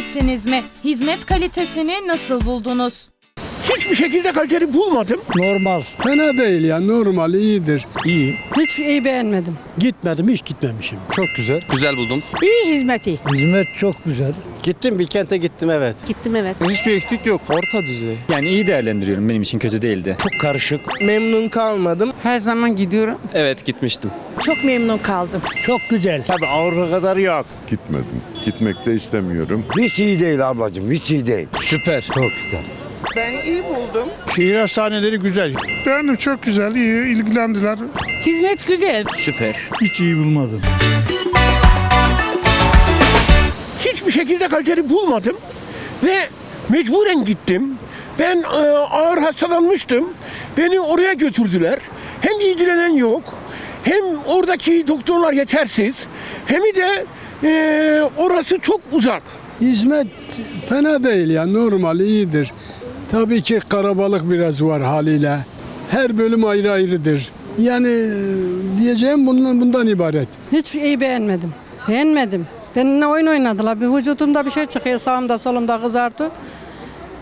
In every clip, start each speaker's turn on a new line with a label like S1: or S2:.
S1: gittiniz mi? Hizmet kalitesini nasıl buldunuz?
S2: Hiçbir şekilde kaliteli bulmadım.
S3: Normal.
S4: Fena değil ya normal iyidir.
S3: iyi.
S5: Hiç iyi beğenmedim.
S3: Gitmedim hiç gitmemişim. Çok güzel.
S6: Güzel buldum.
S5: İyi hizmeti.
S3: Hizmet çok güzel.
S6: Gittim Bilkent'e gittim evet.
S5: Gittim evet.
S7: Hiçbir eksik yok. Orta düzey.
S8: Yani iyi değerlendiriyorum benim için kötü değildi.
S3: Çok karışık.
S6: Memnun kalmadım.
S5: Her zaman gidiyorum.
S8: Evet gitmiştim.
S5: Çok memnun kaldım.
S3: Çok güzel.
S7: Tabii Avrupa kadar yok.
S9: Gitmedim. Gitmek de istemiyorum.
S10: Hiç iyi değil ablacığım, hiç iyi değil.
S8: Süper.
S3: Çok güzel.
S6: Ben iyi buldum.
S7: Şehir hastaneleri güzel.
S2: Beğendim çok güzel, iyi ilgilendiler.
S5: Hizmet güzel.
S8: Süper.
S3: Hiç iyi bulmadım.
S2: Hiçbir şekilde kaliteli bulmadım ve mecburen gittim. Ben e, ağır hastalanmıştım. Beni oraya götürdüler. Hem ilgilenen yok, hem oradaki doktorlar yetersiz, hem de e, orası çok uzak.
S4: Hizmet fena değil ya normal iyidir. Tabii ki karabalık biraz var haliyle. Her bölüm ayrı ayrıdır. Yani e, diyeceğim bundan, bundan ibaret.
S5: Hiç iyi beğenmedim. Beğenmedim. Benimle oyun oynadılar. Bir vücudumda bir şey çıkıyor sağımda solumda kızardı.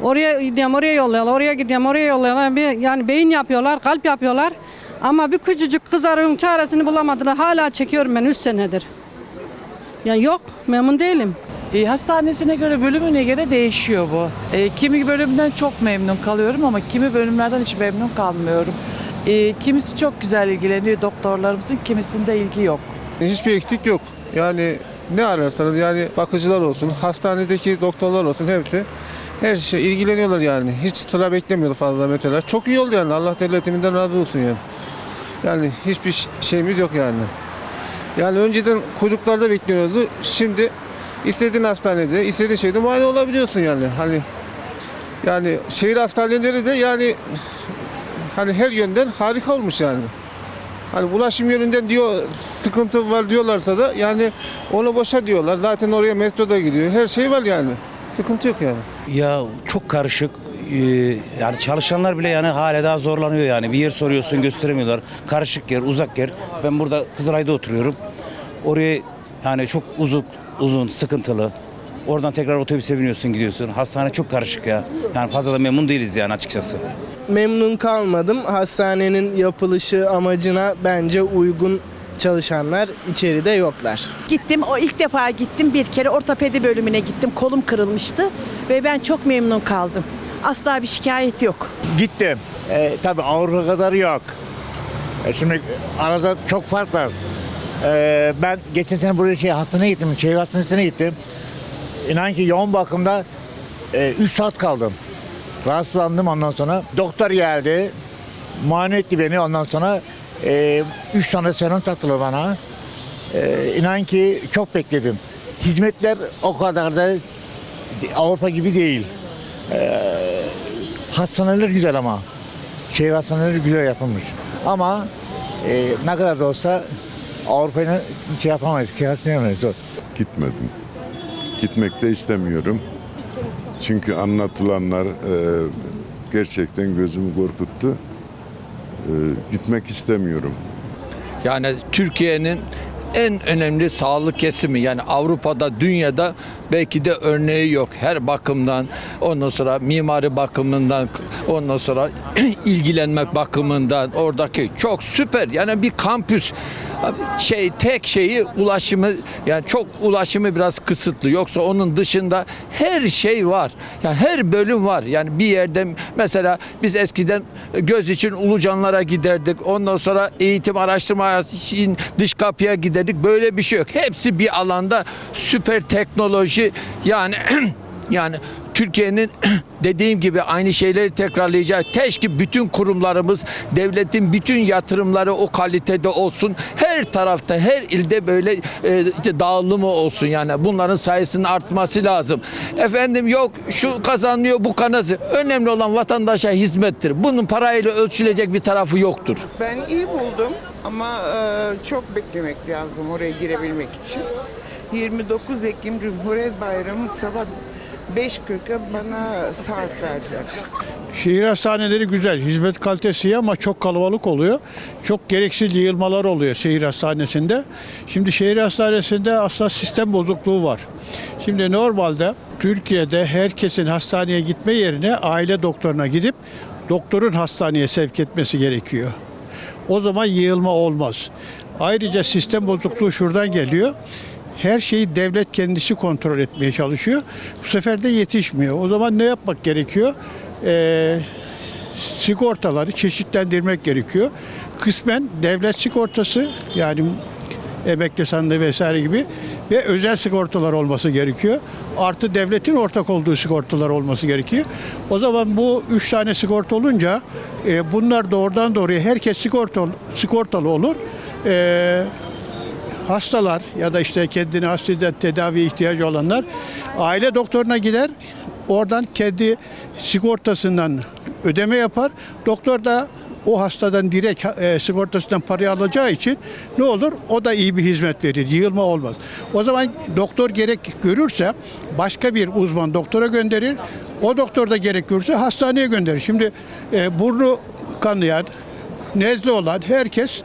S5: Oraya gidiyorum oraya yolluyorlar. Oraya gidiyorum oraya yolluyorlar. Bir, yani beyin yapıyorlar, kalp yapıyorlar. Ama bir küçücük kızarığın çaresini bulamadılar. Hala çekiyorum ben 3 senedir. Ya yok memnun değilim.
S11: E, hastanesine göre, bölümüne göre değişiyor bu. E, kimi bölümden çok memnun kalıyorum ama kimi bölümlerden hiç memnun kalmıyorum. E, kimisi çok güzel ilgileniyor doktorlarımızın, kimisinde ilgi yok.
S7: Hiçbir eksik yok. Yani ne ararsanız yani bakıcılar olsun, hastanedeki doktorlar olsun hepsi her şey ilgileniyorlar yani. Hiç sıra beklemiyordu fazla mesela. Çok iyi oldu yani. Allah devletiminden razı olsun yani. Yani hiçbir şeyimiz yok yani. Yani önceden kuyruklarda bekliyordu. Şimdi istediğin hastanede, istediğin şeyde muayene olabiliyorsun yani. Hani yani şehir hastaneleri de yani hani her yönden harika olmuş yani. Hani ulaşım yönünden diyor sıkıntı var diyorlarsa da yani onu boşa diyorlar. Zaten oraya metro da gidiyor. Her şey var yani. Sıkıntı yok yani.
S3: Ya çok karışık. Ee, yani çalışanlar bile yani hala daha zorlanıyor yani. Bir yer soruyorsun gösteremiyorlar. Karışık yer, uzak yer. Ben burada Kızılay'da oturuyorum. Oraya yani çok uzun, uzun, sıkıntılı. Oradan tekrar otobüse biniyorsun gidiyorsun. Hastane çok karışık ya. Yani fazla da memnun değiliz yani açıkçası.
S6: Memnun kalmadım. Hastanenin yapılışı amacına bence uygun çalışanlar içeride yoklar.
S12: Gittim o ilk defa gittim bir kere ortopedi bölümüne gittim kolum kırılmıştı ve ben çok memnun kaldım. Asla bir şikayet yok.
S7: Gittim. E, tabii Avrupa kadar yok. E, şimdi arada çok fark var. E, ben geçen sene buraya şey hastaneye gittim. Şehir hastanesine gittim. İnan ki yoğun bakımda 3 saat kaldım. Rahatsızlandım ondan sonra. Doktor geldi. Muayene etti beni ondan sonra 3 tane serum taktılar bana. E, inan ki çok bekledim. Hizmetler o kadar da Avrupa gibi değil. Hastaneler güzel ama. Şehir hastaneleri güzel yapılmış. Ama e, ne kadar da olsa Avrupa'yla şey yapamayız, kıyaslayamayız. Zor.
S9: Gitmedim. Gitmek de istemiyorum. Çünkü anlatılanlar e, gerçekten gözümü korkuttu. E, gitmek istemiyorum.
S13: Yani Türkiye'nin en önemli sağlık kesimi yani Avrupa'da dünyada belki de örneği yok her bakımdan ondan sonra mimari bakımından ondan sonra ilgilenmek bakımından oradaki çok süper yani bir kampüs şey tek şeyi ulaşımı yani çok ulaşımı biraz kısıtlı. Yoksa onun dışında her şey var. Yani her bölüm var. Yani bir yerde mesela biz eskiden göz için Ulucanlara giderdik. Ondan sonra eğitim araştırma için dış kapıya giderdik. Böyle bir şey yok. Hepsi bir alanda süper teknoloji. Yani yani Türkiye'nin dediğim gibi aynı şeyleri tekrarlayacak. Keşke bütün kurumlarımız, devletin bütün yatırımları o kalitede olsun. Her tarafta, her ilde böyle e, işte dağılımı olsun. Yani bunların sayısının artması lazım. Efendim yok şu kazanıyor, bu kanası. Önemli olan vatandaşa hizmettir. Bunun parayla ölçülecek bir tarafı yoktur.
S6: Ben iyi buldum ama e, çok beklemek lazım oraya girebilmek için. 29 Ekim Cumhuriyet Bayramı sabah 5.40'a bana saat verdiler.
S2: Şehir hastaneleri güzel, hizmet kalitesi iyi ama çok kalabalık oluyor. Çok gereksiz yığılmalar oluyor şehir hastanesinde. Şimdi şehir hastanesinde aslında sistem bozukluğu var. Şimdi normalde Türkiye'de herkesin hastaneye gitme yerine aile doktoruna gidip doktorun hastaneye sevk etmesi gerekiyor. O zaman yığılma olmaz. Ayrıca sistem bozukluğu şuradan geliyor. Her şeyi devlet kendisi kontrol etmeye çalışıyor. Bu sefer de yetişmiyor. O zaman ne yapmak gerekiyor? Ee, sigortaları çeşitlendirmek gerekiyor. Kısmen devlet sigortası yani emekli sandığı vesaire gibi ve özel sigortalar olması gerekiyor. Artı devletin ortak olduğu sigortalar olması gerekiyor. O zaman bu üç tane sigorta olunca e, bunlar doğrudan doğruya herkes sigortalı, sigortalı olur. E, hastalar ya da işte kendini hastalıkta tedaviye ihtiyacı olanlar aile doktoruna gider. Oradan kendi sigortasından ödeme yapar. Doktor da o hastadan direkt e, sigortasından parayı alacağı için ne olur? O da iyi bir hizmet verir. Yığılma olmaz. O zaman doktor gerek görürse başka bir uzman doktora gönderir. O doktor da gerek görürse hastaneye gönderir. Şimdi e, burnu kanayan, nezle olan herkes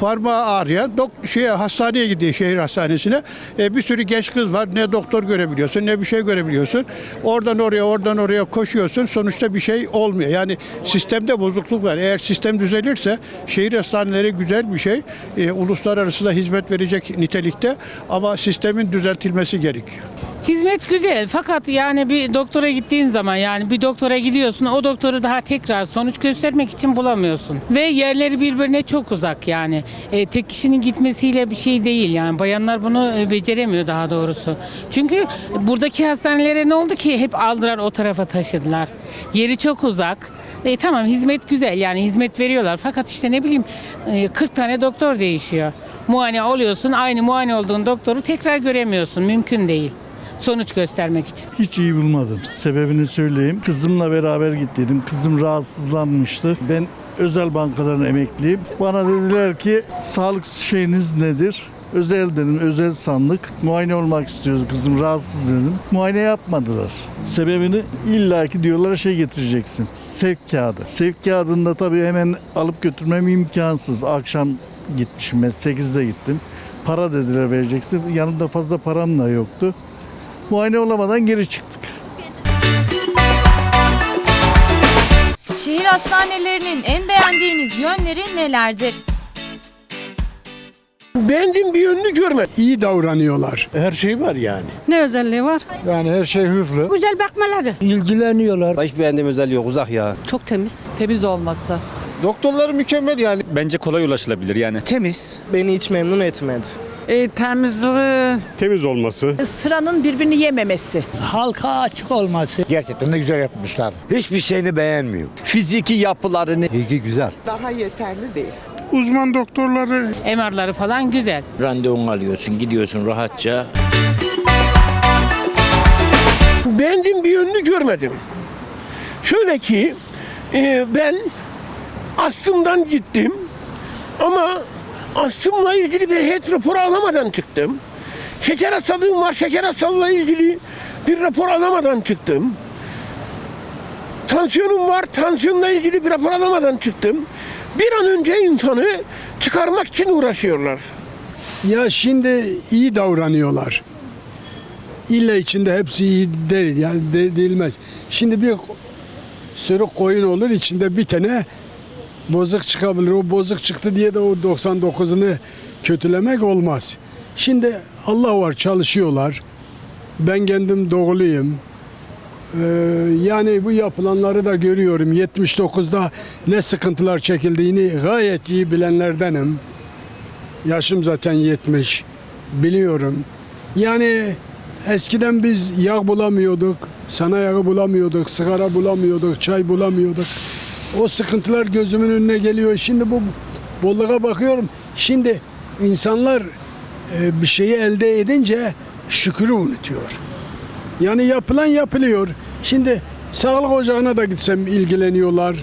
S2: parmağı ağrıyan dok şeye hastaneye gidiyor şehir hastanesine. E, bir sürü genç kız var. Ne doktor görebiliyorsun ne bir şey görebiliyorsun. Oradan oraya oradan oraya koşuyorsun. Sonuçta bir şey olmuyor. Yani sistemde bozukluk var. Eğer sistem düzelirse şehir hastaneleri güzel bir şey. E, uluslararası da hizmet verecek nitelikte ama sistemin düzeltilmesi gerekiyor.
S14: Hizmet güzel fakat yani bir doktora gittiğin zaman yani bir doktora gidiyorsun o doktoru daha tekrar sonuç göstermek için bulamıyorsun. Ve yerleri birbirine çok uzak yani. E, tek kişinin gitmesiyle bir şey değil yani bayanlar bunu e, beceremiyor daha doğrusu. Çünkü buradaki hastanelere ne oldu ki hep aldılar o tarafa taşıdılar. Yeri çok uzak. E, tamam hizmet güzel yani hizmet veriyorlar fakat işte ne bileyim e, 40 tane doktor değişiyor. Muayene oluyorsun aynı muayene olduğun doktoru tekrar göremiyorsun mümkün değil sonuç göstermek için.
S15: Hiç iyi bulmadım. Sebebini söyleyeyim. Kızımla beraber gittiydim. Kızım rahatsızlanmıştı. Ben özel bankadan emekliyim. Bana dediler ki sağlık şeyiniz nedir? Özel dedim, özel sandık. Muayene olmak istiyoruz kızım, rahatsız dedim. Muayene yapmadılar. Sebebini illaki diyorlar şey getireceksin. Sevk kağıdı. Sevk kağıdında tabii hemen alıp götürmem imkansız. Akşam gitmişim ben, 8'de gittim. Para dediler vereceksin. Yanımda fazla param da yoktu. Muayene olamadan geri çıktık.
S1: Şehir hastanelerinin en beğendiğiniz yönleri nelerdir?
S2: Beğendiğim bir yönünü görmedim.
S4: İyi davranıyorlar.
S2: Her şey var yani.
S5: Ne özelliği var?
S15: Yani her şey hızlı.
S5: Güzel bakmaları.
S15: İlgileniyorlar.
S3: Hiç beğendiğim özelliği yok uzak ya.
S5: Çok temiz.
S11: Temiz olması.
S7: Doktorlar mükemmel yani.
S8: Bence kolay ulaşılabilir yani.
S3: Temiz.
S10: Beni hiç memnun etmedi.
S11: E, temizliği
S15: Temiz olması.
S12: Sıranın birbirini yememesi.
S15: Halka açık olması.
S10: Gerçekten de güzel yapmışlar. Hiçbir şeyini beğenmiyorum.
S13: Fiziki yapılarını
S10: İlgi güzel.
S6: Daha yeterli değil.
S2: Uzman doktorları
S14: MR'ları falan güzel.
S8: Randevunu alıyorsun, gidiyorsun rahatça.
S2: beğendiğim bir yönünü görmedim. Şöyle ki e, ben astımdan gittim ama astımla ilgili bir HET raporu alamadan çıktım. Şeker hastalığım var, şeker hastalığıyla ilgili bir rapor alamadan çıktım. Tansiyonum var, tansiyonla ilgili bir rapor alamadan çıktım. Bir an önce insanı çıkarmak için uğraşıyorlar.
S4: Ya şimdi iyi davranıyorlar. İlla içinde hepsi iyi değil yani de, değilmez. Şimdi bir sürü koyun olur içinde bir tane bozuk çıkabilir. O bozuk çıktı diye de o 99'unu kötülemek olmaz. Şimdi Allah var çalışıyorlar. Ben kendim doğuluyum. Ee, yani bu yapılanları da görüyorum. 79'da ne sıkıntılar çekildiğini gayet iyi bilenlerdenim. Yaşım zaten 70. Biliyorum. Yani eskiden biz yağ bulamıyorduk, sana yağı bulamıyorduk, sigara bulamıyorduk, çay bulamıyorduk. O sıkıntılar gözümün önüne geliyor. Şimdi bu bolluğa bakıyorum. Şimdi insanlar e, bir şeyi elde edince şükrü unutuyor. Yani yapılan yapılıyor. Şimdi sağlık ocağına da gitsem ilgileniyorlar.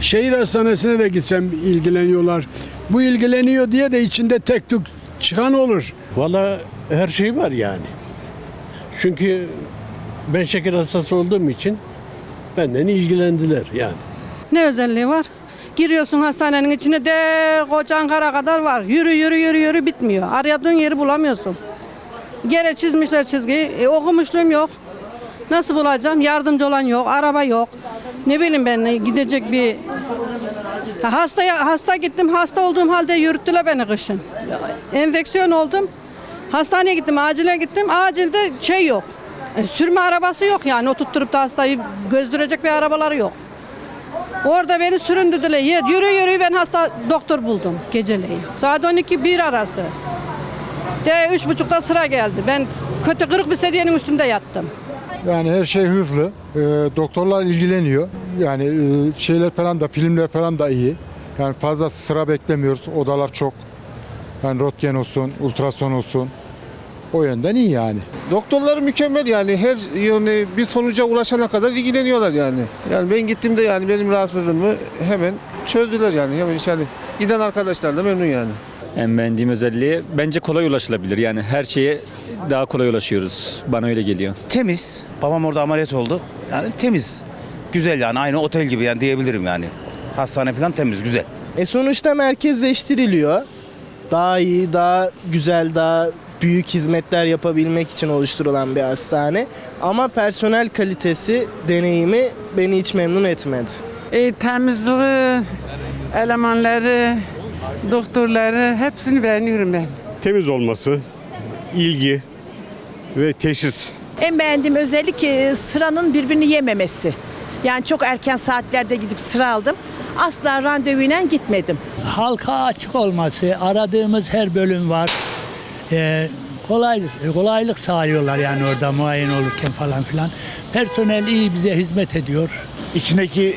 S4: Şehir hastanesine de gitsem ilgileniyorlar. Bu ilgileniyor diye de içinde tek tük çıkan olur.
S2: Valla her şey var yani. Çünkü ben şeker hastası olduğum için
S4: Benden ilgilendiler yani.
S5: Ne özelliği var? Giriyorsun hastanenin içine de koca Ankara kadar var. Yürü yürü yürü yürü bitmiyor. Aradığın yeri bulamıyorsun. Gene çizmişler çizgiyi. E, okumuşluğum yok. Nasıl bulacağım? Yardımcı olan yok, araba yok. Ne bileyim ben gidecek bir Ha, Hastaya hasta gittim. Hasta olduğum halde yürüttüler beni kışın. Enfeksiyon oldum. Hastaneye gittim, acile gittim. Acilde şey yok. E, sürme arabası yok yani. Oturtturup da hastayı gözdürecek bir arabaları yok. Orada beni süründürdüler. Yürü yürü ben hasta doktor buldum geceleyin. Saat 12-1 arası. De üç buçukta sıra geldi. Ben kötü kırık bir sedyenin üstünde yattım.
S4: Yani her şey hızlı. Ee, doktorlar ilgileniyor. Yani e, şeyler falan da filmler falan da iyi. Yani fazla sıra beklemiyoruz. Odalar çok. Yani röntgen olsun, ultrason olsun. O yönden iyi yani.
S7: Doktorlar mükemmel yani her yani bir sonuca ulaşana kadar ilgileniyorlar yani. Yani ben gittiğimde yani benim rahatsızlığımı hemen çözdüler yani. Hemen yani giden arkadaşlar da memnun yani.
S8: En beğendiğim özelliği bence kolay ulaşılabilir. Yani her şeye daha kolay ulaşıyoruz. Bana öyle geliyor.
S3: Temiz. Babam orada ameliyat oldu. Yani temiz. Güzel yani aynı otel gibi yani diyebilirim yani. Hastane falan temiz, güzel.
S10: E sonuçta merkezleştiriliyor. Daha iyi, daha güzel, daha büyük hizmetler yapabilmek için oluşturulan bir hastane. Ama personel kalitesi, deneyimi beni hiç memnun etmedi.
S11: E, temizliği, elemanları, doktorları hepsini beğeniyorum ben.
S4: Temiz olması, ilgi ve teşhis.
S12: En beğendiğim özellik e, sıranın birbirini yememesi. Yani çok erken saatlerde gidip sıra aldım. Asla randevuyla gitmedim.
S15: Halka açık olması, aradığımız her bölüm var. Ee, kolay, kolaylık sağlıyorlar yani orada muayene olurken falan filan. Personel iyi bize hizmet ediyor.
S10: İçindeki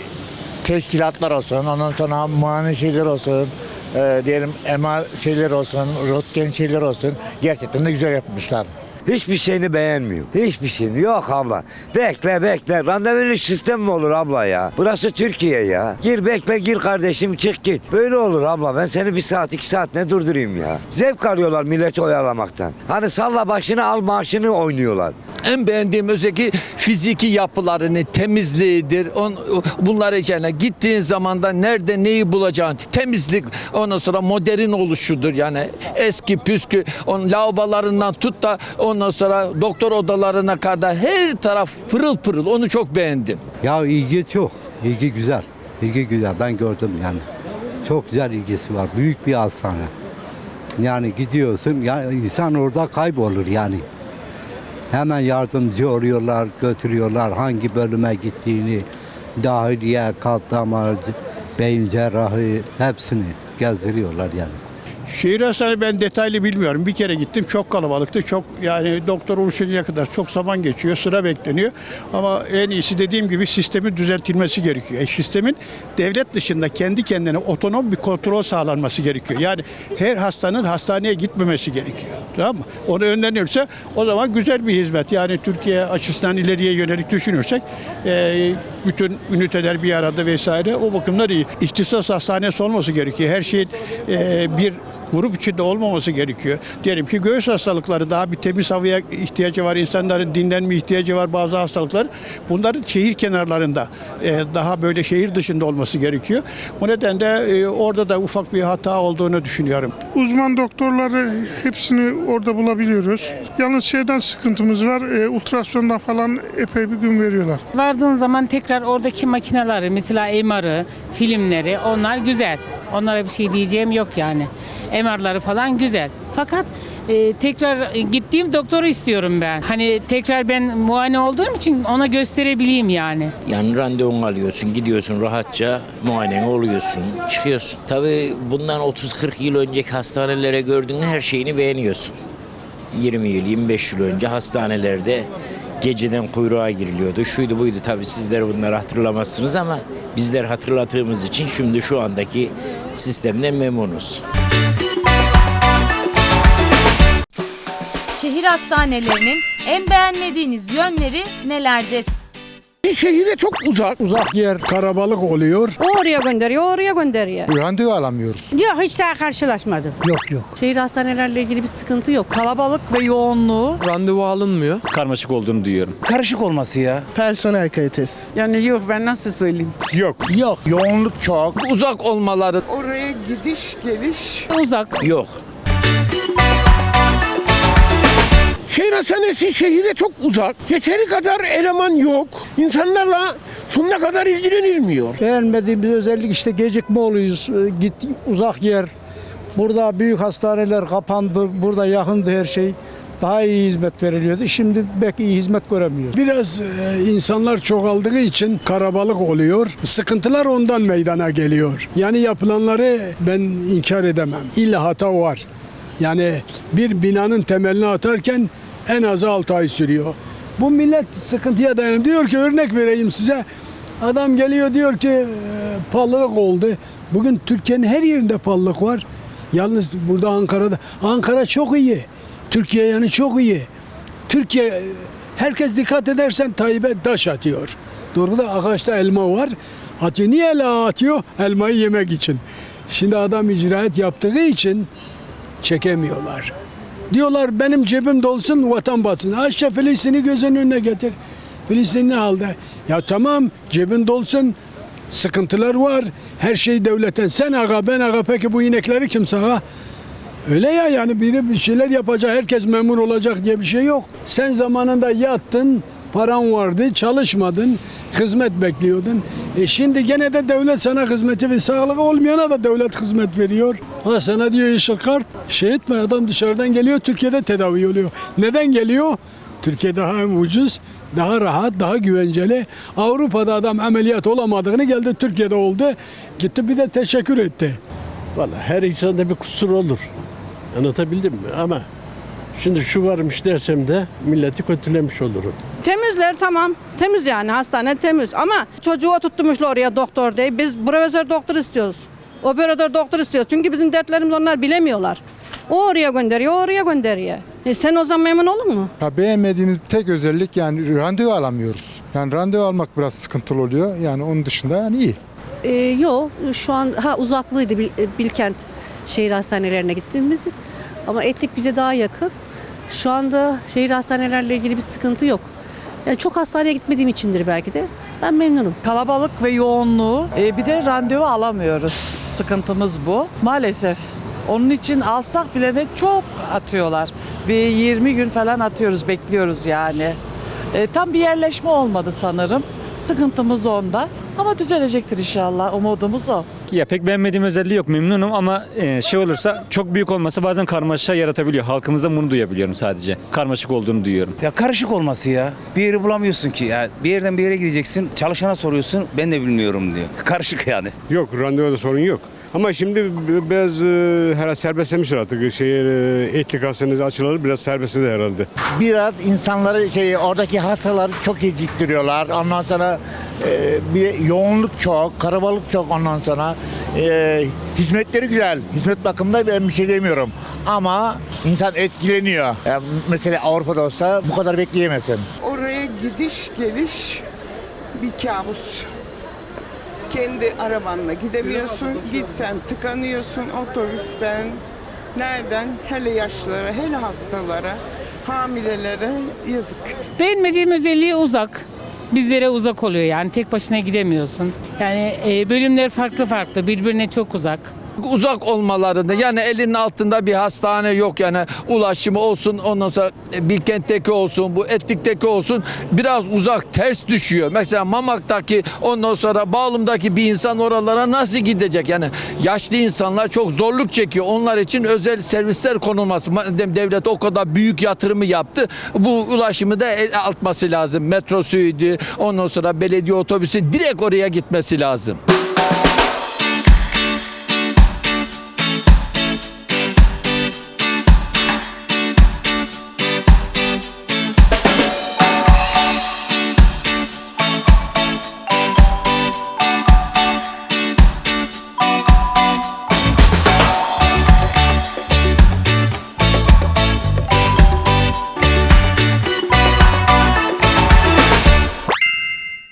S10: teşkilatlar olsun, ondan sonra muayene şeyler olsun, e, diyelim MR şeyler olsun, röntgen şeyler olsun. Gerçekten de güzel yapmışlar.
S16: Hiçbir şeyini beğenmiyorum. Hiçbir şeyini. Yok abla. Bekle bekle. Randevulu sistem mi olur abla ya? Burası Türkiye ya. Gir bekle gir kardeşim çık git. Böyle olur abla. Ben seni bir saat iki saat ne durdurayım ya? Zevk arıyorlar milleti oyalamaktan. Hani salla başını al maaşını oynuyorlar.
S13: En beğendiğim özelliği fiziki yapılarını, temizliğidir. On, bunlar içine gittiğin zaman da nerede neyi bulacağın temizlik ondan sonra modern oluşudur. Yani eski püskü on lavabolarından tut da ondan sonra doktor odalarına kadar her taraf pırıl pırıl. Onu çok beğendim.
S10: Ya ilgi çok, ilgi güzel. İlgi güzel, ben gördüm yani. Çok güzel ilgisi var, büyük bir hastane. Yani gidiyorsun, yani insan orada kaybolur yani. Hemen yardımcı oluyorlar, götürüyorlar hangi bölüme gittiğini, dahiliye, kalp damar, beyin cerrahı hepsini gezdiriyorlar yani.
S2: Şehir hastanesi ben detaylı bilmiyorum. Bir kere gittim çok kalabalıktı. Çok yani doktor oluşuncaya kadar çok zaman geçiyor. Sıra bekleniyor. Ama en iyisi dediğim gibi sistemin düzeltilmesi gerekiyor. E, sistemin devlet dışında kendi kendine otonom bir kontrol sağlanması gerekiyor. Yani her hastanın hastaneye gitmemesi gerekiyor. Tamam mı? Onu önlenirse o zaman güzel bir hizmet. Yani Türkiye açısından ileriye yönelik düşünürsek e, bütün üniteler bir arada vesaire o bakımlar iyi. İhtisas hastanesi olması gerekiyor. Her şeyin e, bir grup içinde olmaması gerekiyor. Diyelim ki göğüs hastalıkları daha bir temiz havaya ihtiyacı var. insanların dinlenme ihtiyacı var bazı hastalıklar. Bunların şehir kenarlarında e, daha böyle şehir dışında olması gerekiyor. Bu nedenle e, orada da ufak bir hata olduğunu düşünüyorum.
S4: Uzman doktorları hepsini orada bulabiliyoruz. Yalnız şeyden sıkıntımız var. E, ultrasondan falan epey bir gün veriyorlar.
S14: Vardığın zaman tekrar oradaki makineleri mesela MR'ı, filmleri onlar güzel. Onlara bir şey diyeceğim yok yani. MR'ları falan güzel. Fakat e, tekrar gittiğim doktoru istiyorum ben. Hani tekrar ben muayene olduğum için ona gösterebileyim yani.
S8: Yani randevunu alıyorsun, gidiyorsun rahatça muayene oluyorsun, çıkıyorsun. Tabii bundan 30-40 yıl önceki hastanelere gördüğün her şeyini beğeniyorsun. 20 yıl, 25 yıl önce hastanelerde geceden kuyruğa giriliyordu. Şuydu buydu tabii sizler bunları hatırlamazsınız ama bizler hatırladığımız için şimdi şu andaki sistemden memnunuz.
S1: Şehir hastanelerinin en beğenmediğiniz yönleri nelerdir?
S2: şehire çok uzak.
S4: Uzak yer karabalık oluyor.
S5: O oraya gönderiyor, o oraya gönderiyor.
S7: Randevu alamıyoruz.
S5: Yok hiç daha karşılaşmadım.
S4: Yok yok.
S5: Şehir hastanelerle ilgili bir sıkıntı yok.
S11: Kalabalık ve yoğunluğu
S17: Randevu alınmıyor.
S3: Karmaşık olduğunu duyuyorum. Karışık olması ya.
S17: Personel kalitesi.
S11: yani yok ben nasıl söyleyeyim?
S2: Yok.
S4: Yok.
S2: Yoğunluk çok.
S13: Uzak olmaları
S6: Oraya gidiş geliş
S14: Uzak.
S3: Yok.
S2: Şehir hastanesi şehire çok uzak. Yeteri kadar eleman yok. İnsanlarla sonuna kadar ilgilenilmiyor.
S15: Beğenmediğim bir özellik işte gecikme oluyoruz. Git uzak yer. Burada büyük hastaneler kapandı. Burada yakındı her şey. Daha iyi hizmet veriliyordu. Şimdi pek iyi hizmet göremiyoruz.
S4: Biraz e, insanlar çoğaldığı için karabalık oluyor. Sıkıntılar ondan meydana geliyor. Yani yapılanları ben inkar edemem. İlla hata var. Yani bir binanın temelini atarken en az 6 ay sürüyor. Bu millet sıkıntıya dayanıyor. Diyor ki örnek vereyim size. Adam geliyor diyor ki e, oldu. Bugün Türkiye'nin her yerinde pahalılık var. Yalnız burada Ankara'da. Ankara çok iyi. Türkiye yani çok iyi. Türkiye herkes dikkat edersen Tayyip'e taş atıyor. Doğruda ağaçta elma var. Atıyor. Niye elma atıyor? Elmayı yemek için. Şimdi adam icraat yaptığı için çekemiyorlar. Diyorlar benim cebim dolsun vatan batsın. Aşağı Filistin'i gözünün önüne getir. Filistin ne halde? Ya tamam cebin dolsun. Sıkıntılar var. Her şey devletten. Sen aga ben aga peki bu inekleri kim sağa? Öyle ya yani biri bir şeyler yapacak, herkes memur olacak diye bir şey yok. Sen zamanında yattın, paran vardı, çalışmadın, hizmet bekliyordun. E şimdi gene de devlet sana hizmeti ve sağlığı olmayana da devlet hizmet veriyor. Ha sana diyor yeşil kart, şey etme adam dışarıdan geliyor Türkiye'de tedavi oluyor. Neden geliyor? Türkiye daha ucuz, daha rahat, daha güvenceli. Avrupa'da adam ameliyat olamadığını geldi Türkiye'de oldu. Gitti bir de teşekkür etti.
S15: Vallahi her insanda bir kusur olur. Anlatabildim mi? Ama şimdi şu varmış dersem de milleti kötülemiş olurum.
S5: Temizler tamam. Temiz yani hastane temiz ama çocuğu oturtmuşlar oraya doktor diye. Biz profesör doktor istiyoruz. Operatör doktor istiyoruz. Çünkü bizim dertlerimizi onlar bilemiyorlar. O oraya gönderiyor, o oraya gönderiyor. E sen o zaman memnun olur mu?
S7: Ya beğenmediğimiz tek özellik yani randevu alamıyoruz. Yani randevu almak biraz sıkıntılı oluyor. Yani onun dışında yani iyi.
S5: Ee, yok şu an ha uzaklıydı Bil- Bilkent şehir hastanelerine gittiğimiz ama Etlik bize daha yakın. Şu anda şehir hastanelerle ilgili bir sıkıntı yok. Yani çok hastaneye gitmediğim içindir belki de. Ben memnunum.
S11: Kalabalık ve yoğunluğu e, bir de randevu alamıyoruz. Sıkıntımız bu. Maalesef. Onun için alsak bile ne çok atıyorlar. Bir 20 gün falan atıyoruz, bekliyoruz yani. E, tam bir yerleşme olmadı sanırım. Sıkıntımız onda. Ama düzelecektir inşallah. Umudumuz o.
S17: Ya pek beğenmediğim özelliği yok memnunum ama e, şey olursa çok büyük olması bazen karmaşa yaratabiliyor. Halkımızda bunu duyabiliyorum sadece. Karmaşık olduğunu duyuyorum.
S3: Ya karışık olması ya. Bir yeri bulamıyorsun ki. Ya bir yerden bir yere gideceksin. Çalışana soruyorsun. Ben de bilmiyorum diyor. Karışık yani.
S2: Yok randevuda sorun yok. Ama şimdi biraz e, herhalde serbestlemişler artık. Şey, e, hastanesi açılalı biraz serbestledi herhalde.
S16: Biraz insanları şey oradaki hastaları çok geciktiriyorlar. Ondan sonra e, bir yoğunluk çok, karabalık çok ondan sonra. E, hizmetleri güzel. Hizmet bakımında ben bir şey demiyorum. Ama insan etkileniyor. Ya mesela Avrupa'da olsa bu kadar bekleyemezsin.
S6: oraya gidiş geliş bir kabus. Kendi arabanla gidemiyorsun. Gitsen tıkanıyorsun otobüsten. Nereden? Hele yaşlılara, hele hastalara, hamilelere yazık.
S14: Beğenmediğim özelliği uzak. Bizlere uzak oluyor yani tek başına gidemiyorsun. Yani e, bölümler farklı farklı birbirine çok uzak.
S13: Uzak olmalarında yani elinin altında bir hastane yok yani ulaşımı olsun ondan sonra Bilkent'teki olsun bu Etlik'teki olsun biraz uzak ters düşüyor. Mesela Mamak'taki ondan sonra Bağlım'daki bir insan oralara nasıl gidecek? Yani yaşlı insanlar çok zorluk çekiyor. Onlar için özel servisler konulması. Madem devlet o kadar büyük yatırımı yaptı bu ulaşımı da el altması lazım. Metrosuydu ondan sonra belediye otobüsü direkt oraya gitmesi lazım.